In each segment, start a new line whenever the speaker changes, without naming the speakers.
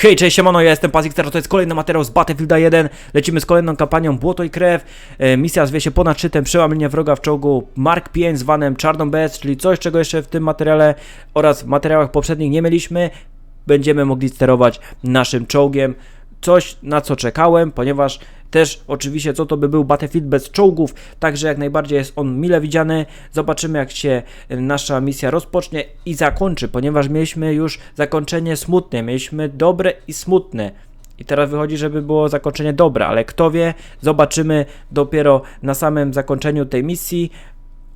Hej, cześć, siemano, ja jestem Pazik, teraz to jest kolejny materiał z Battlefielda 1. Lecimy z kolejną kampanią Błoto i Krew. E, misja zwie się ponad szczytem przełamanie wroga w czołgu Mark 5 zwanym Czarną Bez, czyli coś, czego jeszcze w tym materiale oraz w materiałach poprzednich nie mieliśmy. Będziemy mogli sterować naszym czołgiem. Coś, na co czekałem, ponieważ też oczywiście co to by był Battlefield bez czołgów, także jak najbardziej jest on mile widziany. Zobaczymy jak się e, nasza misja rozpocznie i zakończy, ponieważ mieliśmy już zakończenie smutne, mieliśmy dobre i smutne. I teraz wychodzi, żeby było zakończenie dobre, ale kto wie, zobaczymy dopiero na samym zakończeniu tej misji,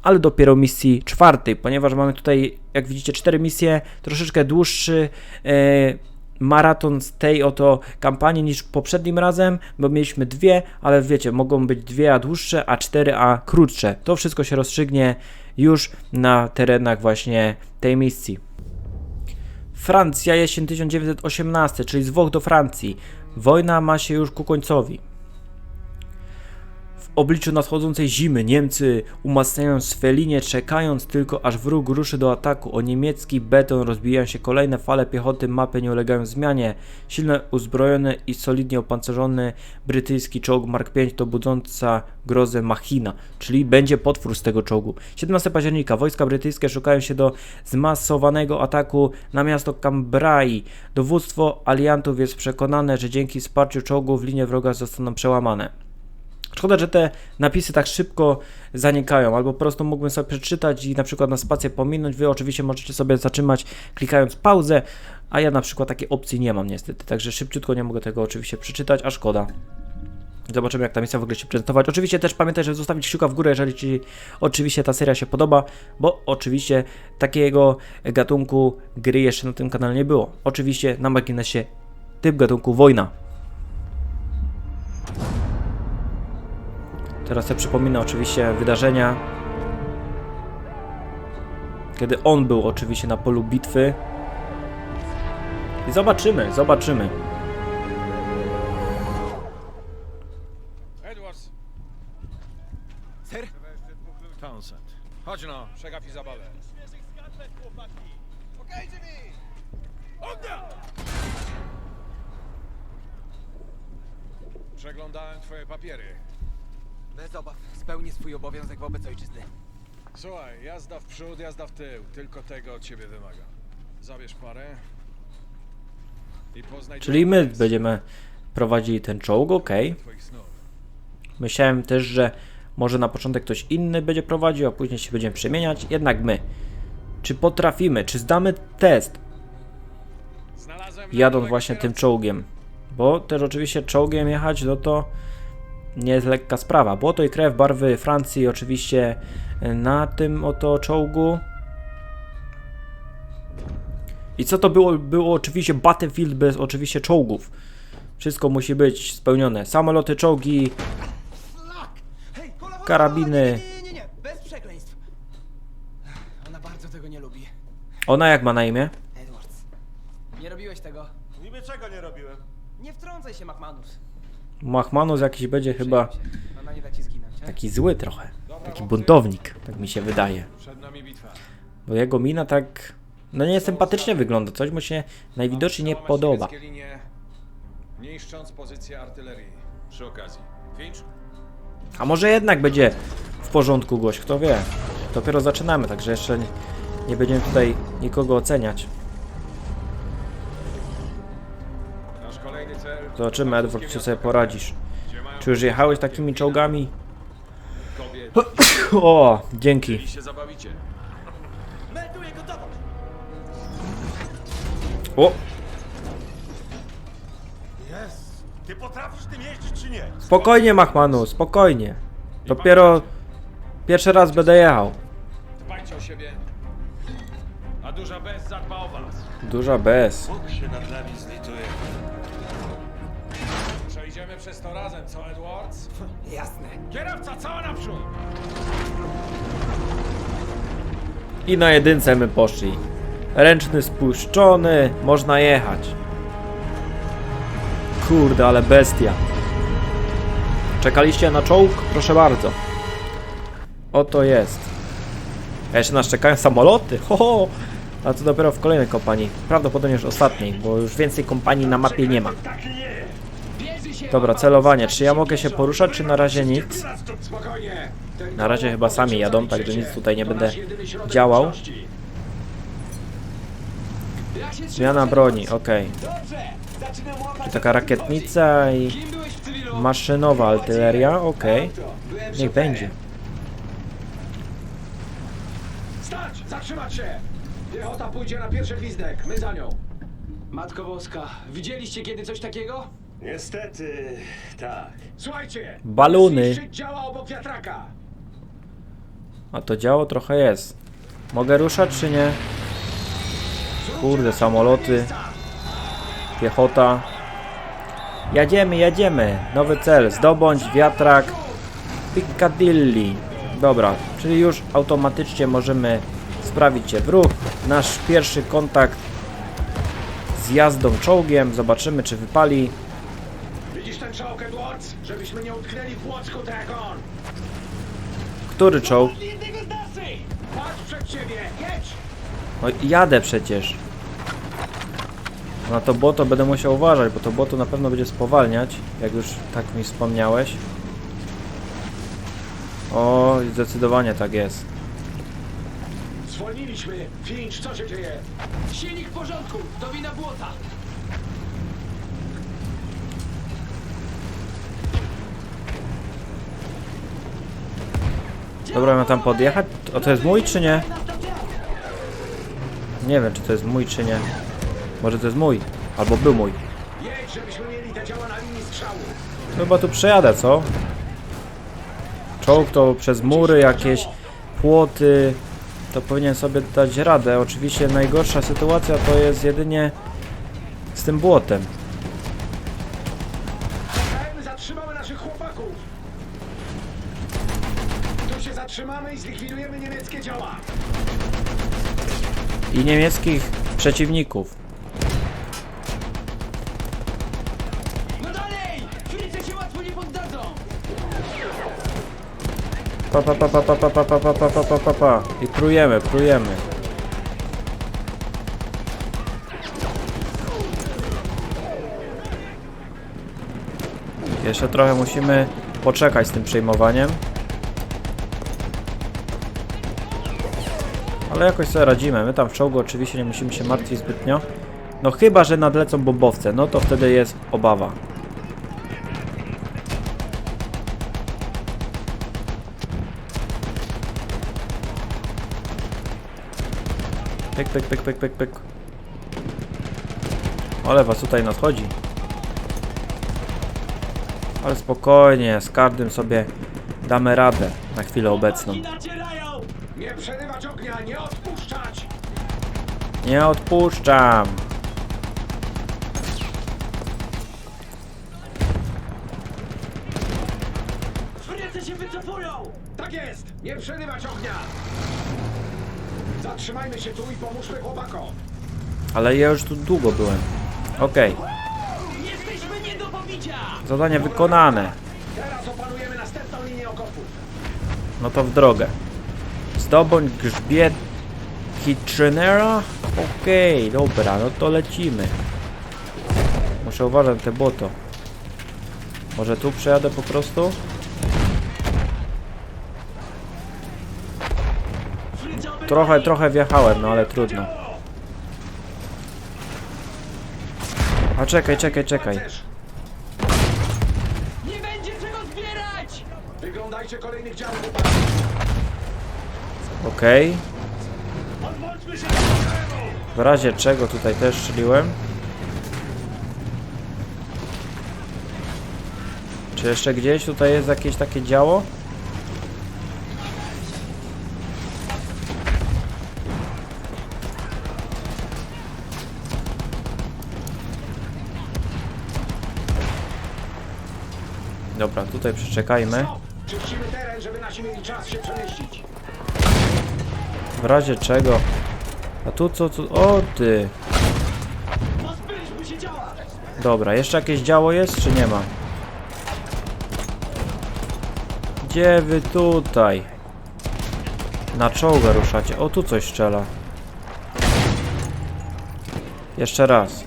ale dopiero misji czwartej, ponieważ mamy tutaj, jak widzicie, cztery misje, troszeczkę dłuższy e, maraton z tej oto kampanii niż poprzednim razem, bo mieliśmy dwie, ale wiecie, mogą być dwie a dłuższe, a cztery a krótsze. To wszystko się rozstrzygnie już na terenach właśnie tej misji. Francja, jesień 1918, czyli z Włoch do Francji. Wojna ma się już ku końcowi. Obliczu nadchodzącej zimy Niemcy umacniają swe linie, czekając tylko aż wróg ruszy do ataku. O niemiecki beton rozbijają się kolejne fale piechoty, mapy nie ulegają zmianie. Silnie uzbrojony i solidnie opancerzony brytyjski czołg Mark V to budząca grozę machina, czyli będzie potwór z tego czołgu. 17 października wojska brytyjskie szukają się do zmasowanego ataku na miasto Cambrai. Dowództwo aliantów jest przekonane, że dzięki wsparciu czołgów linie wroga zostaną przełamane. Szkoda, że te napisy tak szybko zanikają, albo po prostu mógłbym sobie przeczytać i na przykład na spację pominąć. Wy oczywiście możecie sobie zatrzymać klikając pauzę, a ja na przykład takiej opcji nie mam niestety, także szybciutko nie mogę tego oczywiście przeczytać, a szkoda. Zobaczymy jak ta misja w ogóle się prezentować. Oczywiście też pamiętaj, żeby zostawić kciuka w górę, jeżeli Ci oczywiście ta seria się podoba, bo oczywiście takiego gatunku gry jeszcze na tym kanale nie było. Oczywiście na marginesie typ gatunku wojna. Teraz sobie przypomina oczywiście wydarzenia, kiedy on był oczywiście na polu bitwy. I zobaczymy, zobaczymy.
Edwards!
Ser?
Townsend. Chodź no, przegapi zabawę. Okej, Jimmy! Ognia! Przeglądałem twoje papiery.
Bez obaw, spełnię swój obowiązek wobec ojczyzny.
Słuchaj, jazda w przód, jazda w tył. Tylko tego od ciebie wymaga. Zabierz parę. I poznaj...
Czyli my będziemy prowadzili ten czołg, okej.
Twoich snów.
Myślałem też, że może na początek ktoś inny będzie prowadził, a później się będziemy przemieniać. Jednak my. Czy potrafimy, czy zdamy test
Znalazłem
jadąc właśnie tym czołgiem? Bo też oczywiście czołgiem jechać, no to nie jest lekka sprawa. Błoto i krew barwy Francji oczywiście na tym oto czołgu. I co to było? Było oczywiście Battlefield bez oczywiście czołgów. Wszystko musi być spełnione. Samoloty, czołgi, Karabiny.
Nie, nie, nie, nie, bez przekleństw. Ona bardzo tego nie lubi.
Ona jak ma na imię?
Edwards, nie robiłeś tego.
Niby czego nie robiłem?
Nie wtrącaj się, McManus.
Machmanus jakiś będzie chyba taki zły trochę. Taki buntownik, tak mi się wydaje. Bo jego mina tak. No nie sympatycznie wygląda. Coś mu się najwidoczniej nie podoba. A może jednak będzie w porządku gość, kto wie. Dopiero zaczynamy, także jeszcze nie będziemy tutaj nikogo oceniać. Zobaczymy, Edward, czy sobie poradzisz. Czy już jechałeś takimi czołgami?
kobiet?
O, dzięki. O,
Jest. Ty potrafisz tym jeździć czy nie?
spokojnie, Machmanu, spokojnie. Dopiero pierwszy raz będę jechał.
Dbajcie o siebie. A duża bez zadba o was.
Duża bez.
Bóg się nad nami zlituje.
Przejdziemy przez to razem, co Edwards?
Jasne.
Kierowca, cała naprzód!
I na jedynce my poszli. Ręczny spuszczony, można jechać. Kurde, ale bestia. Czekaliście na czołg? Proszę bardzo. Oto jest. A jeszcze nas czekają samoloty. Ho, ho. A to dopiero w kolejnej kompanii. Prawdopodobnie już ostatniej, bo już więcej kompanii na mapie nie ma. Dobra, celowanie. Czy ja mogę się poruszać, czy na razie nic? Na razie chyba sami jadą, także nic tutaj nie będę działał. Zmiana broni, okej. Tu Taka rakietnica i maszynowa artyleria, okej. Niech będzie.
Stać! Zatrzymać się! Piechota pójdzie na pierwszy gwizdek, my za nią.
Matko Boska, widzieliście kiedy coś takiego?
Niestety, tak.
Słuchajcie!
Baluny.
Zniszczyć działa obok wiatraka!
A to działo trochę jest. Mogę ruszać, czy nie? Kurde, samoloty. Piechota. Jedziemy, jedziemy. Nowy cel. Zdobądź wiatrak Piccadilly. Dobra, czyli już automatycznie możemy sprawić się w ruch. Nasz pierwszy kontakt z jazdą czołgiem. Zobaczymy, czy wypali.
Ten czołg, Edwards? Żebyśmy nie utknęli w płocku tak jak on!
Który czołg?
Jednego z naszych! Patrz przed siebie! Jedź!
No jadę przecież. Na to boto będę musiał uważać, bo to boto na pewno będzie spowalniać, jak już tak mi wspomniałeś. O, zdecydowanie tak jest.
Zwolniliśmy! Finch, co się dzieje?
Silnik w porządku, to wina błota.
Dobra, mam tam podjechać? O, to jest mój czy nie? Nie wiem, czy to jest mój czy nie. Może to jest mój, albo był mój. Chyba tu przejadę, co? Czołg to przez mury jakieś, płoty, to powinien sobie dać radę. Oczywiście najgorsza sytuacja to jest jedynie z tym błotem.
I
niemieckich przeciwników.
No dalej! Frice się łatwo nie poddadzą!
Pa pa pa pa pa pa pa pa pa pa pa pa pa pa I prujemy, prujemy. Jeszcze trochę musimy poczekać z tym przejmowaniem. Ale jakoś sobie radzimy. My tam w czołgu oczywiście nie musimy się martwić zbytnio. No chyba, że nadlecą bombowce, no to wtedy jest obawa. Pyk, pyk, pyk, pyk, pyk, pyk. Ale was tutaj nadchodzi. Ale spokojnie, z każdym sobie damy radę na chwilę obecną.
Nie! Nie
odpuszczam.
Frice się wycofują!
Tak jest! Nie przerywać ognia! Zatrzymajmy się tu i pomóżmy chłopakom!
Ale ja już tu długo byłem. Okej,
Jesteśmy nie do pobicia!
zadanie wykonane.
Teraz opanujemy następną linię okopów!
No to w drogę. Zdobądź grzbiet Kitchenera? Okej, dobra, no to lecimy. Muszę uważać te boto. Może tu przejadę po prostu? Trochę, trochę wjechałem, no ale trudno. A czekaj, czekaj, czekaj.
Nie będzie czego zbierać!
Wyglądajcie kolejnych działów!
Okej. W razie czego tutaj też strzeliłem. Czy jeszcze gdzieś tutaj jest jakieś takie działo? Dobra, tutaj przeczekajmy.
Czyścimy teren, żeby nasi mieli czas się przemieścić!
W razie czego? A tu co, co? O ty! Dobra, jeszcze jakieś działo jest, czy nie ma? Gdzie wy tutaj? Na czołgę ruszacie. O, tu coś strzela. Jeszcze raz.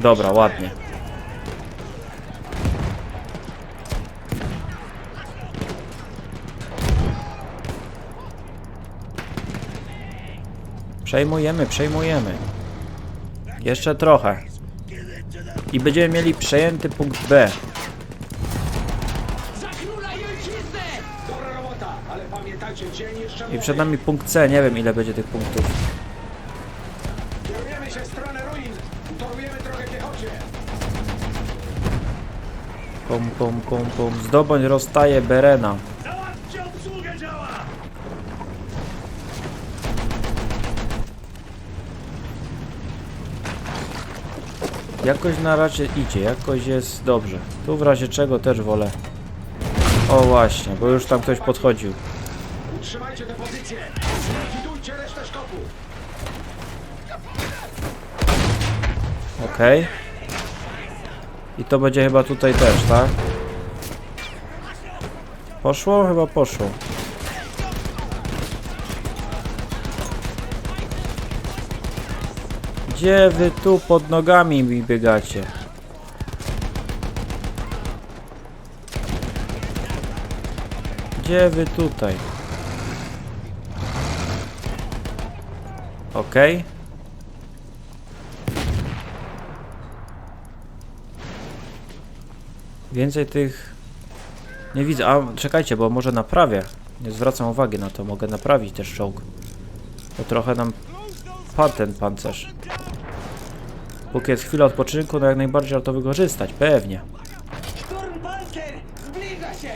Dobra, ładnie. Przejmujemy, przejmujemy. Jeszcze trochę. I będziemy mieli przejęty punkt B.
I ojczyznę!
Dobra robota, ale pamiętajcie, dzień jeszcze
I
młody.
przed nami punkt C, nie wiem ile będzie tych punktów. Pum, pum, pum, pum. Zdobądź rozstaje Berena. Jakoś na razie idzie, jakoś jest dobrze. Tu w razie czego też wolę. O właśnie, bo już tam ktoś podchodził.
Utrzymajcie te pozycje. Zlikwidujcie resztę szkopu.
Okej. I to będzie chyba tutaj też, tak? Poszło? Chyba poszło. Gdzie wy tu pod nogami mi biegacie? Gdzie wy tutaj? Okej. Więcej tych... Nie widzę. A, czekajcie, bo może naprawię. Nie zwracam uwagi na to. Mogę naprawić też czołg. Bo trochę nam padł ten pancerz. Póki jest chwila odpoczynku, no jak najbardziej warto wykorzystać. Pewnie.
Sturmpanzer! Zbliża się!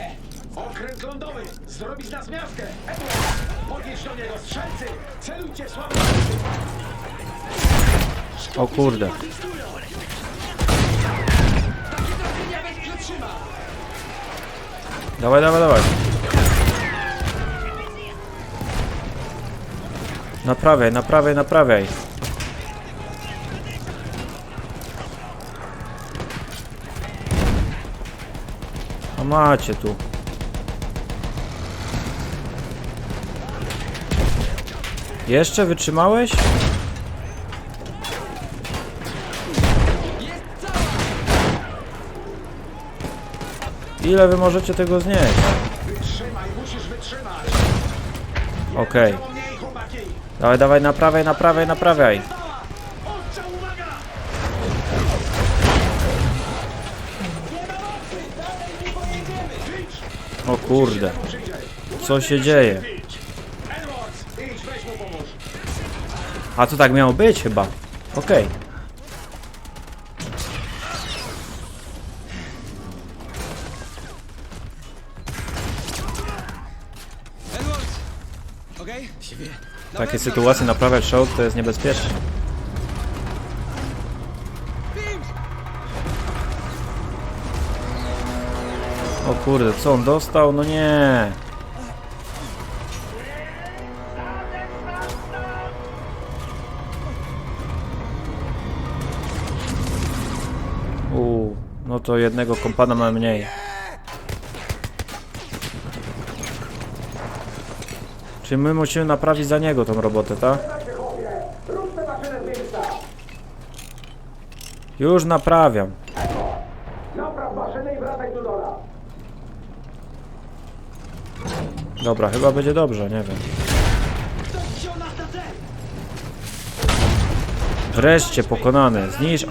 Okręt lądowy. Zrobić nas miastkę. Edward, podnieś do niego strzelcy. Celujcie słabo.
O kurde. Dawaj, dawaj, dawaj. Naprawiaj, naprawiaj, naprawiaj. Macie tu. Jeszcze wytrzymałeś? Ile wy możecie tego znieść?
Wytrzymaj, musisz wytrzymać.
Okej. Dawaj, dawaj, naprawiaj, naprawiaj, naprawiaj. Kurde, co się dzieje? A to tak miało być chyba. Okej. W takiej sytuacji naprawiać czołg to jest niebezpieczne. Kurde, co on dostał? No nie. Uuu, no to jednego kompana ma mniej. Czy my musimy naprawić za niego tą robotę, tak? Już naprawiam.
Napraw maszynę i wracaj tu do nas.
Dobra, chyba będzie dobrze, nie wiem. Wreszcie pokonany. Zniszcz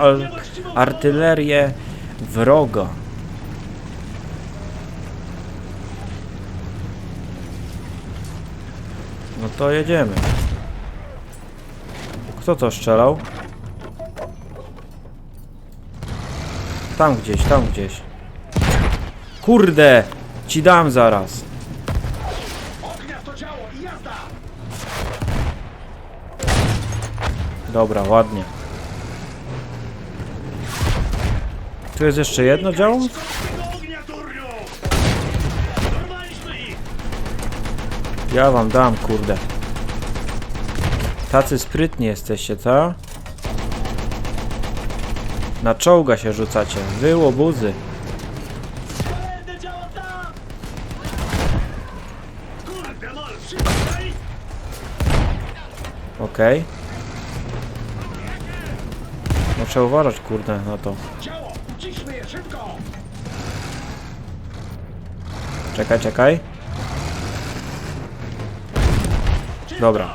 artylerię wroga. No to jedziemy. Kto to strzelał? Tam gdzieś, tam gdzieś. Kurde! Ci dam zaraz. Dobra, ładnie. Tu jest jeszcze jedno działo? Ja wam dam, kurde. Tacy sprytni jesteście, co? Na czołga się rzucacie. Wy łobuzy.
Będę działał
Muszę uważać, kurde, na to. Czekaj, czekaj. Dobra.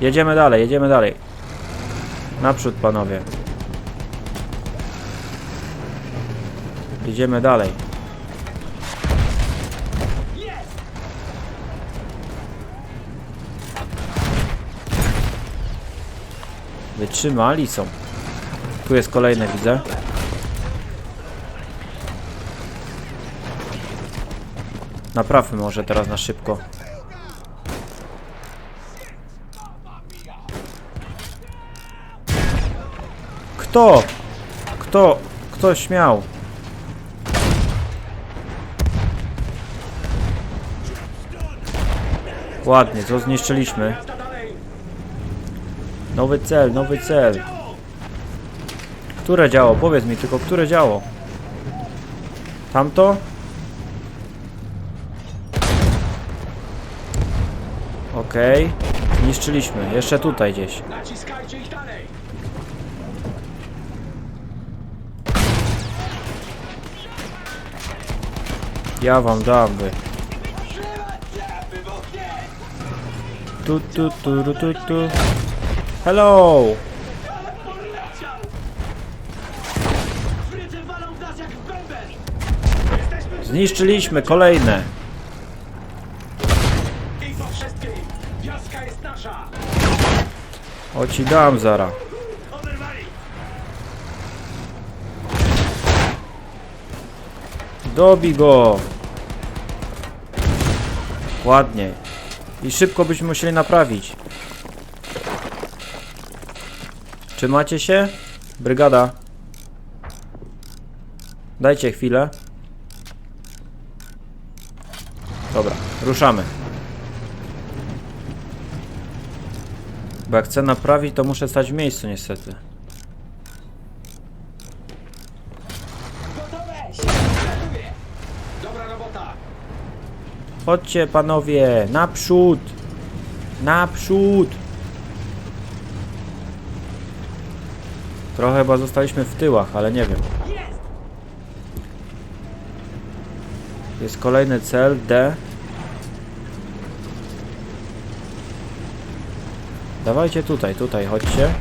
Jedziemy dalej, jedziemy dalej. Naprzód, panowie. Jedziemy dalej. Wytrzymali są. Jest kolejne, widzę. Naprawmy może teraz na szybko. Kto? Kto? Kto śmiał? Ładnie, co zniszczyliśmy. Nowy cel, nowy cel. Które działo? Powiedz mi tylko, które działo? Tamto? Okej. Niszczyliśmy. Jeszcze tutaj gdzieś.
Naciskajcie ich dalej!
Ja wam dam, wy. Tu, tu, tu, tu, tu. Hello! Zniszczyliśmy kolejne. O ci dam zara. Dobij go! Ładnie. I szybko byśmy musieli naprawić. Czy macie się? Brygada. Dajcie chwilę. Dobra, ruszamy. Bo jak chcę naprawić, to muszę stać w miejscu niestety.
Dobra robota!
Chodźcie panowie, naprzód! Naprzód! Trochę chyba zostaliśmy w tyłach, ale nie wiem. Jest kolejny cel, D. Dawajcie tutaj, tutaj, chodźcie.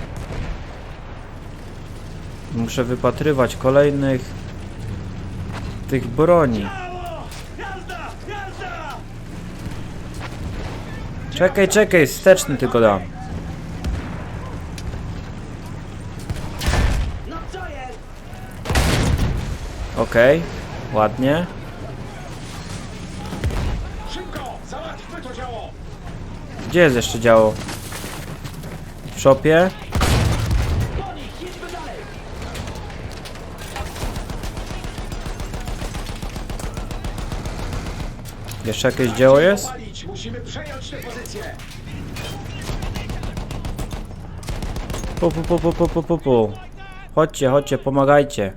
Muszę wypatrywać kolejnych tych broni. Czekaj, czekaj, wsteczny tylko dam. Okej, ładnie.
To działo!
Gdzie jest jeszcze działo?
Dalej!
Jeszcze jakieś dzieło jest? Pu, pu, pu, pu, pu, pu, pu. Chodźcie, chodźcie, pomagajcie.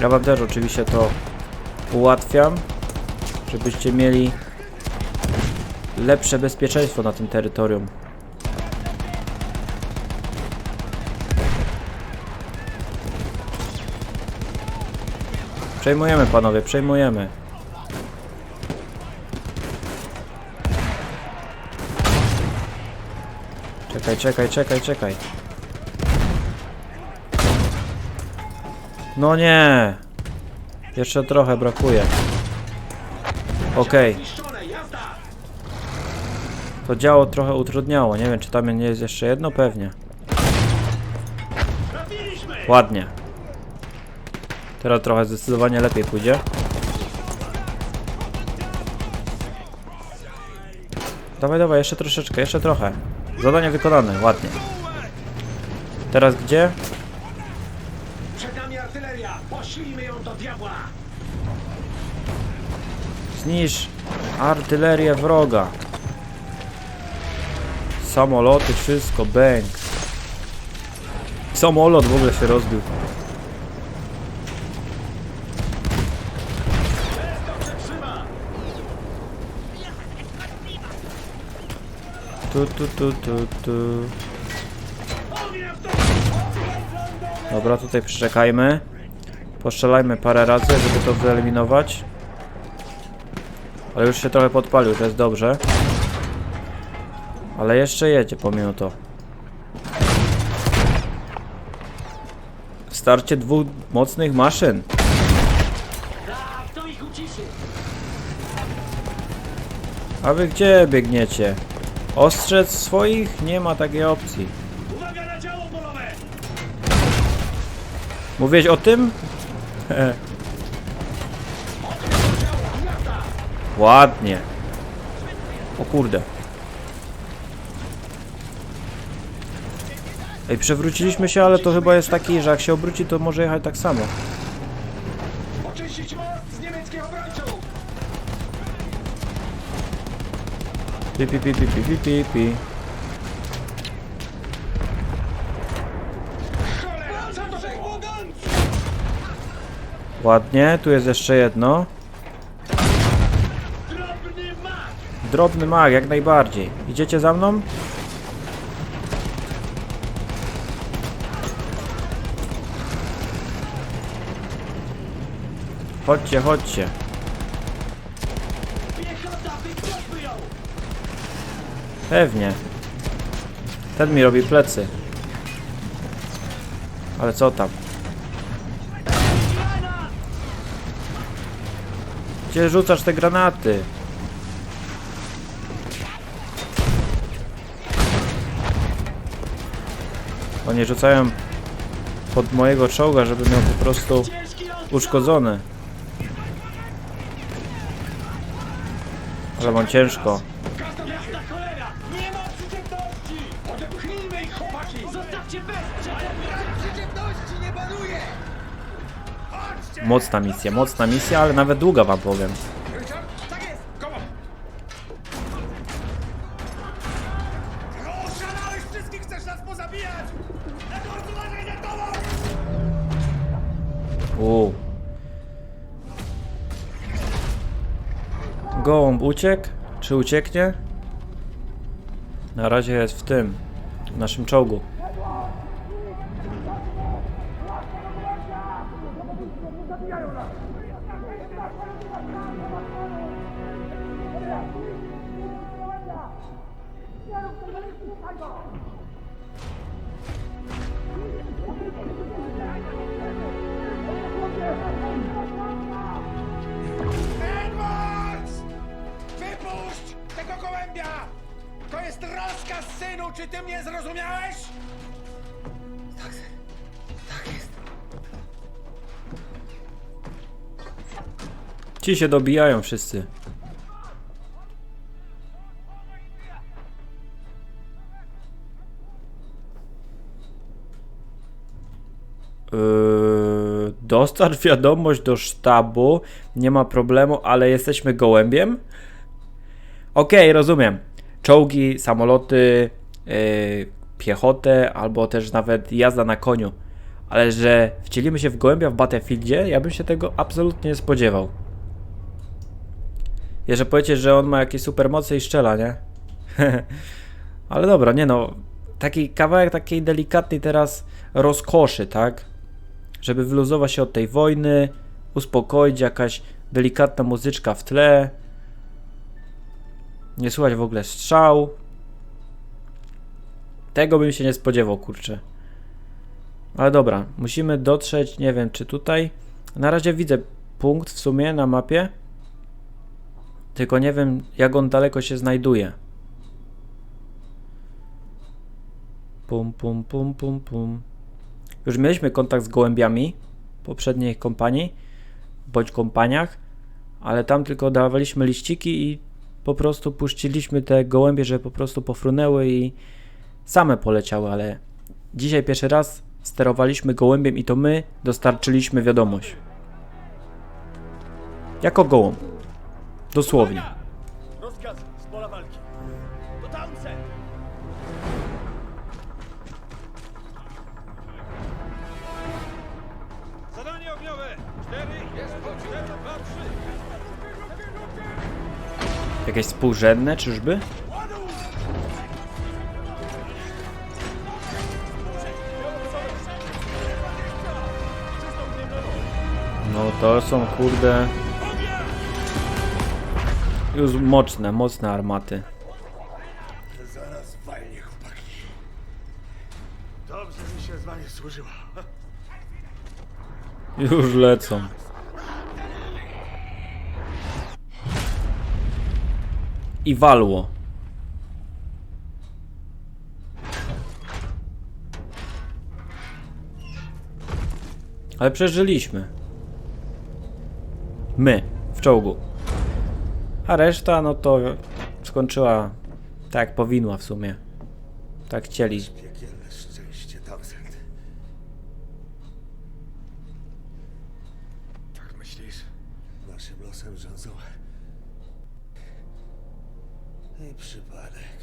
Ja wam też oczywiście to ułatwiam, żebyście mieli lepsze bezpieczeństwo na tym terytorium. Przejmujemy panowie, przejmujemy. Czekaj, czekaj, czekaj, czekaj. No nie! Jeszcze trochę brakuje. Okej,
Zniszczone!
To działo trochę utrudniało. Nie wiem, czy tam nie jest jeszcze jedno? Pewnie. Ładnie. Teraz trochę zdecydowanie lepiej pójdzie. Dawaj, dawaj, jeszcze troszeczkę, jeszcze trochę. Zadanie wykonane, ładnie. Teraz gdzie?
Przed nami artyleria! Poślijmy ją do diabła!
Zniszcz artylerię wroga. Samoloty, wszystko, bęk. Samolot w ogóle się rozbił. Tu, tu, tu, tu, tu. Dobra, tutaj przeczekajmy. Postrzelajmy parę razy, żeby to wyeliminować. Ale już się trochę podpalił, to jest dobrze. Ale jeszcze jedzie pomimo to. Starcie dwóch mocnych maszyn. A wy gdzie biegniecie? Ostrzec swoich? Nie ma takiej opcji.
Uwaga na działo polowe!
Mówiłeś o tym? Ładnie. O kurde. Ej, przewróciliśmy się, ale to chyba jest taki, że jak się obróci, to może jechać tak samo.
Oczyścić most z niemieckich obrońców!
Pi, pi, pi, pi, pi, pi, pi, pi.
Cholera, co to było?
Ładnie, tu jest jeszcze jedno.
Drobny
mag, jak najbardziej. Idziecie za mną? Chodźcie, chodźcie. Pewnie. Ten mi robi plecy. Ale co tam? Gdzie rzucasz te granaty? Oni rzucają pod mojego czołga, żeby miał po prostu uszkodzony. Ale mam ciężko.
Jasna cholera! Nie ma przyczepności!
Odepchnijmy ich, chłopaki!
Zostawcie bezprzeczep!
Przyczepności nie panuje!
Mocna misja, mocna misja, ale nawet długa wam powiem. Uciekł? Czy ucieknie? Na razie jest w tym, w naszym czołgu.
Jest rozkaz, synu! Czy ty mnie zrozumiałeś?
Ci się dobijają wszyscy. Yy, dostarcz wiadomość do sztabu. Nie ma problemu, ale jesteśmy gołębiem. Okej, rozumiem. Czołgi, samoloty, yy, piechotę, albo też nawet jazda na koniu. Ale że wcielimy się w gołębia w Battlefieldzie, ja bym się tego absolutnie nie spodziewał. Jeszcze powiecie, że on ma jakieś supermoce i strzela, nie? Ale dobra, nie no. Taki kawałek takiej delikatnej teraz rozkoszy, tak? Żeby wyluzować się od tej wojny, uspokoić, jakaś delikatna muzyczka w tle. Nie słychać w ogóle strzał. Tego bym się nie spodziewał, kurczę. Ale dobra, musimy dotrzeć, nie wiem czy tutaj. Na razie widzę punkt w sumie na mapie. Tylko nie wiem, jak on daleko się znajduje. Pum, pum, pum, pum, pum. Już mieliśmy kontakt z gołębiami poprzedniej kompanii, bądź kompaniach, ale tam tylko dawaliśmy liściki i po prostu puściliśmy te gołębie, że po prostu pofrunęły i same poleciały, ale dzisiaj pierwszy raz sterowaliśmy gołębiem i to my dostarczyliśmy wiadomość. Jako gołąb. Dosłownie.
Rozkaz z pola walki.
Jakieś współrzędne, czyżby? No to są kurde... Już mocne, mocne armaty.
Zaraz walnie chłopaki. Dobrze mi się z wami służyło.
Już lecą. I walło. Ale przeżyliśmy. My, w czołgu. A reszta, no to skończyła tak jak powinna w sumie. Tak chcieli.
Piekielne szczęście, Townsend.
Tak myślisz?
Naszym losem rządzą. I przypadek.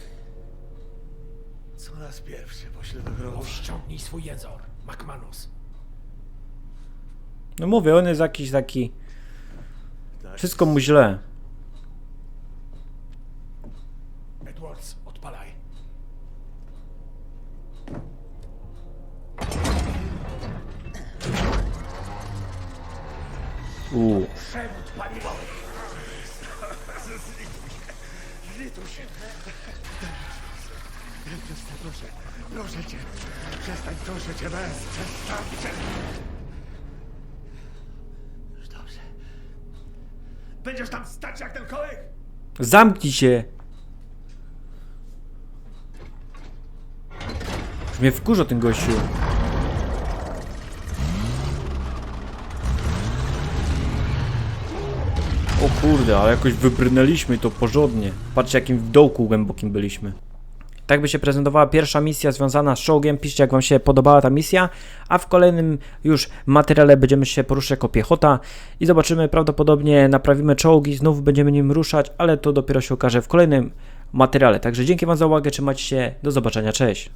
Co raz pierwszy pośle do grobu.
Ściągnij swój jęzor, McManus.
No mówię, on jest jakiś taki... Wszystko mu źle.
Edwards, odpalaj.
Uuu.
Przewód paliwowy.
Proszę, proszę cię. Przestań, proszę cię, bez. Przestańcie. Już dobrze. Będziesz tam stać jak ten kołek?
Zamknij się! Już mnie wkurza ten gościu. O kurde, ale jakoś wybrnęliśmy to porządnie. Patrzcie jakim w dołku głębokim byliśmy. Tak by się prezentowała pierwsza misja związana z czołgiem. Piszcie jak wam się podobała ta misja, a w kolejnym już materiale będziemy się poruszać jako piechota i zobaczymy, prawdopodobnie naprawimy czołgi, znów będziemy nim ruszać, ale to dopiero się okaże w kolejnym materiale. Także dzięki wam za uwagę, trzymajcie się, do zobaczenia, cześć.